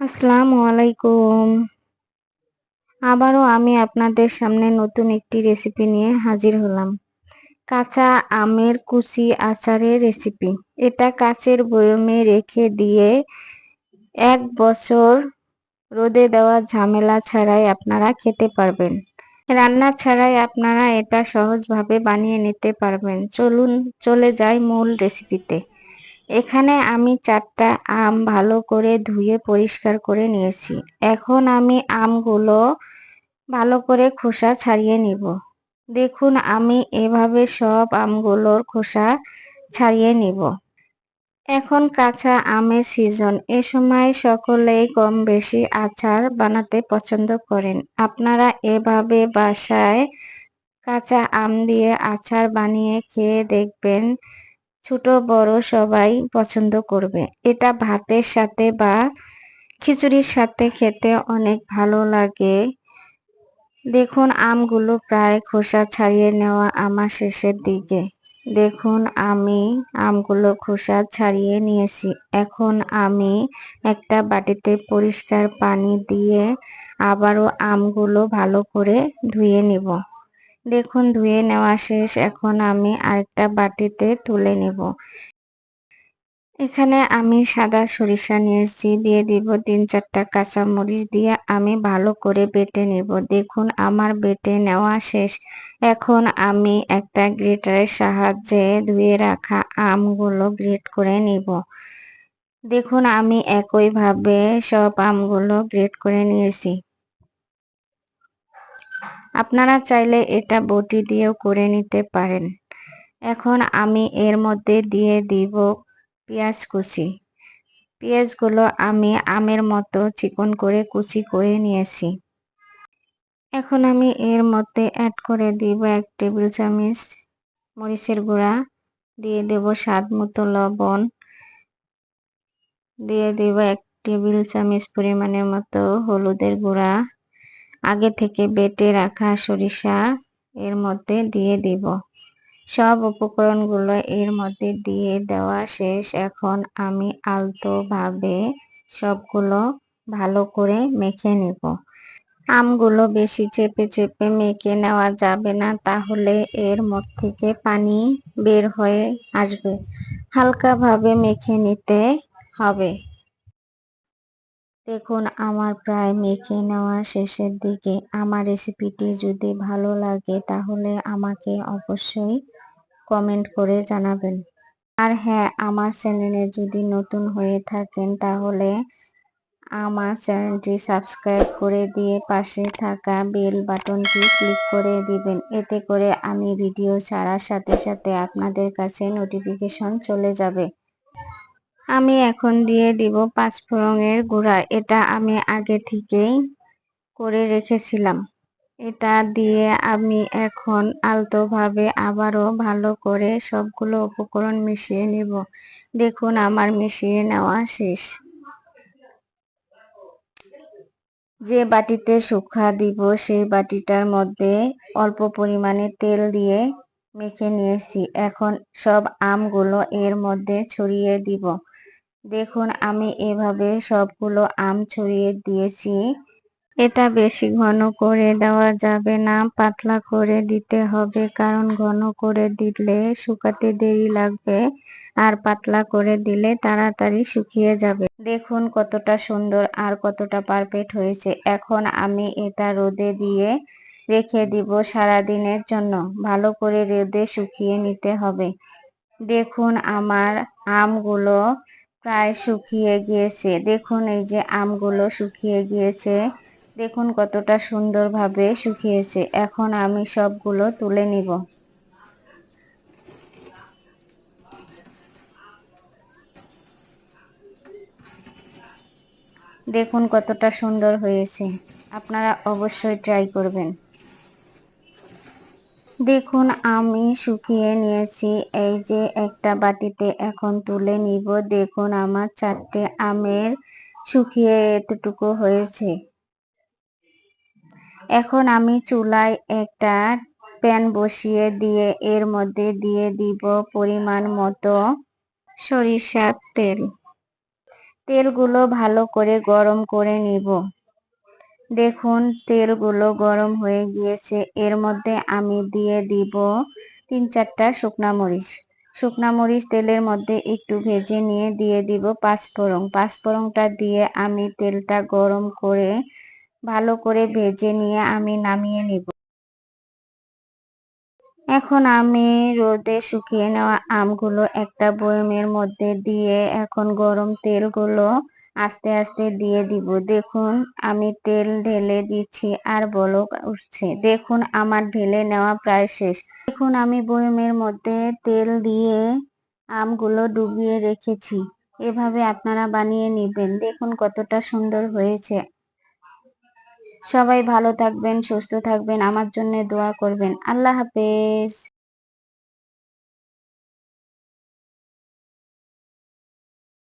আসসালামু আলাইকুম। আবারও আমি আপনাদের সামনে নতুন একটি রেসিপি নিয়ে হাজির হলাম। কাঁচা আমের কুচি আচারের রেসিপি এটা কাচের বয়মে রেখে দিয়ে এক বছর রোদে দেওয়া ঝামেলা ছাড়াই আপনারা খেতে পারবেন। রান্না ছাড়াই আপনারা এটা সহজভাবে বানিয়ে নিতে পারবেন। চলুন, চলে যাই মূল রেসিপিতে এখানে আমি চারটা আম ভালো করে ধুয়ে পরিষ্কার করে নিয়েছি। এখন আমি আমগুলো ভালো করে খোসা ছাড়িয়ে নিব। দেখুন, আমি এভাবে সব আমগুলোর খোসা ছাড়িয়ে নিব। এখন কাঁচা আমের সিজন এ সময় সকলেই কম বেশি আচার বানাতে পছন্দ করেন। আপনারা এভাবে বাসায় কাঁচা আম দিয়ে আচার বানিয়ে খেয়ে দেখবেন ছোট, বড় সবাই পছন্দ করবে। এটা ভাতের সাথে বা খিচুড়ির সাথে খেতে অনেক ভালো লাগে। দেখুন, আমগুলো প্রায় খোসা ছাড়িয়ে নেওয়া আমার শেষের দিকে। দেখুন, আমি আমগুলো খোসা ছাড়িয়ে নিয়েছি। এখন আমি একটা বাটিতে পরিষ্কার পানি দিয়ে আবারও আমগুলো ভালো করে ধুয়ে নিব। দেখুন, ধুয়ে নেওয়া শেষ। এখন আমি আরেকটা বাটিতে তুলে নেব। এখানে আমি সাদা সরিষা নিয়েছি দিয়ে দিব তিন চারটা কাঁচা মরিচ দিয়ে আমি ভালো করে বেটে নেব। দেখুন, আমার বেটে নেওয়া শেষ। এখন আমি একটা গ্রেটারের সাহায্যে ধুয়ে রাখা আমগুলো গ্রেট করে নিব। দেখুন, আমি একইভাবে সব আমগুলো গ্রেট করে নিয়েছি। আপনারা চাইলে এটা বটি দিয়েও করে নিতে পারেন। এখন আমি এর মধ্যে দিয়ে দিব পেঁয়াজ কুচি। পেঁয়াজগুলো আমি আমের মতো চিকন করে কুচি করে নিয়েছি। এখন আমি এর মধ্যে অ্যাড করে দিব এক টেবিল চামচ মরিচের গুঁড়া, দিয়ে দেব স্বাদ মতো লবণ, দিয়ে দেব এক টেবিল চামচ পরিমাণের মতো হলুদের গুঁড়া। আগে থেকে বেটে রাখা সরিষা এর মধ্যে দিয়ে দিব। সব উপকরণগুলো এর মধ্যে দিয়ে দেওয়া শেষ। এখন আমি আলতোভাবে সবগুলো ভালো করে মেখে নেব। আমগুলো বেশি চেপে চেপে মেখে নেওয়া যাবে না, তাহলে এর মধ্যে থেকে পানি বের হয়ে আসবে। হালকাভাবে মেখে নিতে হবে। দেখুন, আমার প্রায় মেখে নেওয়া শেষের দিকে আমার রেসিপিটি যদি ভালো লাগে তাহলে আমাকে অবশ্যই কমেন্ট করে জানাবেন। আর হ্যাঁ আমার চ্যানেলে যদি নতুন হয়ে থাকেন তাহলে আমার চ্যানেলটি সাবস্ক্রাইব করে দিয়ে পাশে থাকা বেল বাটনটি ক্লিক করে দিবেন। এতে করে আমি ভিডিও ছাড়ার সাথে সাথে আপনাদের কাছে নোটিফিকেশন চলে যাবে। আমি এখন দিয়ে দিব পাঁচ পাঁচফোড়নের গুঁড়া। এটা আমি আগে থেকেই করে রেখেছিলাম। এটা দিয়ে আমি এখন আলতোভাবে আবারও ভালো করে সবগুলো উপকরণ মিশিয়ে নেব। দেখুন, আমার মিশিয়ে নেওয়া শেষ। যে বাটিতে শুকা দিব, সেই বাটিটার মধ্যে অল্প পরিমাণে তেল দিয়ে মেখে নিয়েছি। এখন সব আমগুলো এর মধ্যে ছড়িয়ে দিব। দেখুন, আমি এভাবে সবগুলো আম ছড়িয়ে দিয়েছি। এটা বেশি ঘন করে দেওয়া যাবে না, পাতলা করে দিতে হবে, কারণ ঘন করে দিলে শুকাতে দেরি লাগবে আর পাতলা করে দিলে তাড়াতাড়ি শুকিয়ে যাবে। দেখুন কতটা সুন্দর আর কতটা পারফেক্ট হয়েছে। এখন আমি এটা রোদে দিয়ে রেখে দিব সারা দিনের জন্য। ভালো করে রোদে শুকিয়ে নিতে হবে। দেখুন আমার আমগুলো প্রায় শুকিয়ে গিয়েছে। দেখুন এই যে আমগুলো শুকিয়ে গিয়েছে। দেখুন কতটা সুন্দরভাবে শুকিয়েছে। এখন আমি সবগুলো তুলে নিব। দেখুন কতটা সুন্দর হয়েছে। আপনারা অবশ্যই ট্রাই করবেন। দেখুন, আমি শুকিয়ে নিয়েছি। এই যে একটা বাটিতে এখন তুলে নিব। দেখুন, আমার চারটে আমের শুকিয়ে এতটুকু হয়েছে। এখন আমি চুলায় একটা প্যান বসিয়ে দিয়ে এর মধ্যে দিয়ে দিব পরিমাণ মতো সরিষার তেল। তেলগুলো ভালো করে গরম করে নিব। দেখুন, তেলগুলো গরম হয়ে গিয়েছে। এর মধ্যে আমি দিয়ে দিব তিন চারটা শুকনা মরিচ। শুকনা মরিচ তেলের মধ্যে একটু ভেজে নিয়ে দিয়ে দিব পাঁচফোড়ন। পাঁচফোড়নটা দিয়ে আমি তেলটা গরম করে, ভালো করে ভেজে নিয়ে আমি নামিয়ে নিব। এখন আমি রোদে শুকিয়ে নেওয়া আমগুলো একটা বয়মের মধ্যে দিয়ে এখন গরম তেলগুলো আস্তে আস্তে দিয়ে দিব। দেখুন, আমি তেল ঢেলে দিচ্ছি আর বলক উঠছে। দেখুন, আমার ঢেলে নেওয়া প্রায় শেষ। দেখুন, আমি বয়মের মধ্যে তেল দিয়ে আমগুলো ডুবিয়ে রেখেছি। এভাবে আপনারা বানিয়ে নেবেন। দেখুন, কতটা সুন্দর হয়েছে। সবাই ভালো থাকবেন, সুস্থ থাকবেন। আমার জন্য দোয়া করবেন। আল্লাহ হাফেজ।